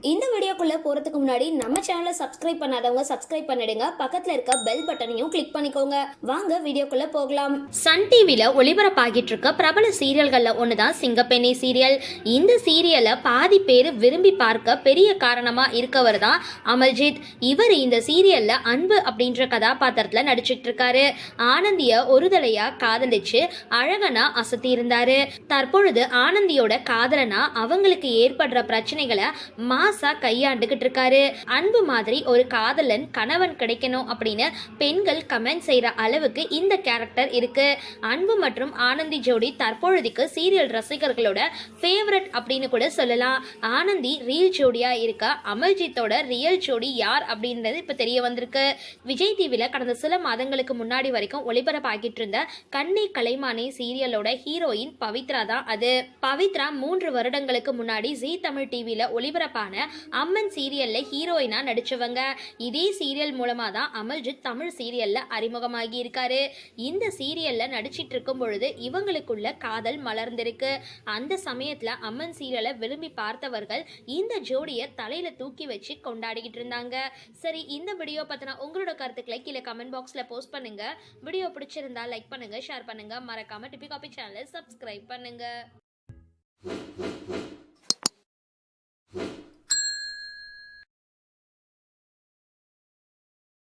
இந்த வீடியோக்குள்ளே போறதுக்கு முன்னாடி நம்ம சேனலை சப்ஸ்கிரைப் பண்ணாதவங்க சப்ஸ்கிரைப் பண்ணிடுங்க. பக்கத்துல இருக்க பெல் பட்டனையும் கிளிக் பண்ணிக்கோங்க. வாங்க வீடியோக்குள்ளே போகலாம். சன் டிவியில் ஒளிபரப்பாகிட்டு இருக்க பிரபல சீரியல்களில் ஒன்று தான் சிங்கப்பெண்ணி சீரியல். இந்த சீரியலை பாதி பேர் விரும்பி பார்க்க பெரிய காரணமாக இருக்கவர் தான் அமல்ஜித். இவர் இந்த சீரியலில் அன்பு அப்படின்ற கதாபாத்திரத்தில் நடிச்சிட்டு இருக்காரு. ஆனந்திய ஒரு தலையாக காதலிச்சு அழகனா அசத்தி இருந்தாரு. தற்பொழுது ஆனந்தியோட காதலனா அவங்களுக்கு ஏற்படுற பிரச்சனைகளை மாசா கையாண்டுகிட்டு இருக்காரு. அன்பு மாதிரி ஒரு காதலன் கணவன் கிடைக்கணும் அப்படின்னு பெண்கள் கமெண்ட் செய்கிற அளவுக்கு இந்த கேரக்டர் இருக்கு. அன்பு மற்றும் ஆனந்தி ஜோடி தற்பொழுதுக்கு சீரியல் ரசிகர்களோட ஃபேவரட் அப்படின்னு கூட சொல்லலாம். ஆனந்தி ரீல் ஜோடியா இருக்க அமல்ஜித்தோட ரியல் ஜோடி யார் அப்படின்றது இப்போ தெரிய வந்திருக்கு. விஜய் டிவியில் கடந்த சில மாதங்களுக்கு முன்னாடி வரைக்கும் ஒளிபரப்பாகிட்டு இருந்த கண்ணி கலைமானி சீரியலோட ஹீரோயின் பவித்ரா தான் அது. பவித்ரா மூன்று வருடங்களுக்கு முன்னாடி ஜீ தமிழ் டிவியில் ஒளிபரப்பான அம்ம அம்மன் சீரியல்ல ஹீரோயினா நடிச்சவங்க. இதே சீரியல் மூலமா தான் அமல்ஜித் தமிழ் சீரியல்ல அறிமுகமாகி இருக்காரு. இந்த சீரியல்ல நடிச்சிட்டு இருக்கும் பொழுது இவங்களுக்குள்ள காதல் மலர்ந்திருக்கு. அந்த சமயத்துல அம்மன் சீரியலை விரும்பி பார்த்தவர்கள் இந்த ஜோடியை தலையில தூக்கி வச்சு கொண்டாடிக்கிட்டு இருந்தாங்க. சரி இந்த வீடியோ பத்தின உங்களோட கருத்துக்களை கீழே கமெண்ட் பாக்ஸ்ல போஸ்ட் பண்ணுங்க. வீடியோ பிடிச்சிருந்தா லைக் பண்ணுங்க ஷேர் பண்ணுங்க. மறக்காம டிபி காபி சேனலை சப்ஸ்கிரைப் பண்ணுங்க.